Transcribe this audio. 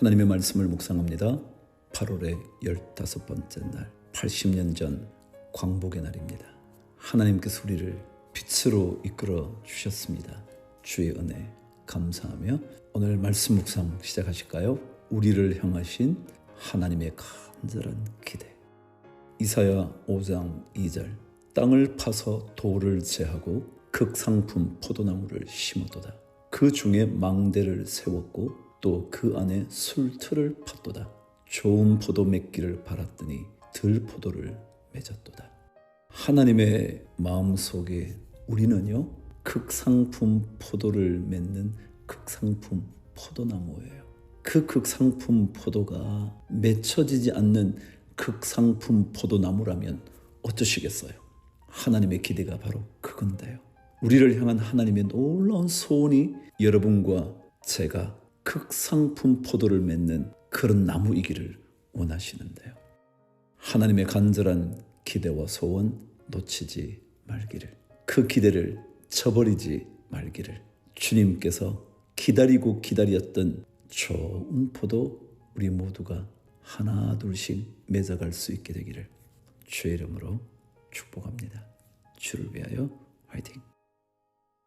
하나님의 말씀을 묵상합니다. 8월의 15번째 날, 80년 전 광복의 날입니다. 하나님께서 우리를 빛으로 이끌어 주셨습니다. 주의 은혜 감사하며 오늘 말씀 묵상 시작하실까요? 우리를 향하신 하나님의 간절한 기대. 이사야 5장 2절 땅을 파서 돌을 제하고 극상품 포도나무를 심었도다. 그 중에 망대를 세웠고 또 그 안에 술틀을 팠도다. 좋은 포도 맺기를 바랐더니 들포도를 맺었도다. 하나님의 마음속에 우리는요 극상품 포도를 맺는 극상품 포도나무예요. 그 극상품 포도가 맺혀지지 않는 극상품 포도나무라면 어떠시겠어요? 하나님의 기대가 바로 그건데요. 우리를 향한 하나님의 놀라운 소원이 여러분과 제가 극상품 포도를 맺는 그런 나무이기를 원하시는데요. 하나님의 간절한 기대와 소원 놓치지 말기를 그 기대를 저버리지 말기를 주님께서 기다리고 기다렸던 좋은 포도 우리 모두가 하나 둘씩 맺어갈 수 있게 되기를 주의 이름으로 축복합니다. 주를 위하여 화이팅!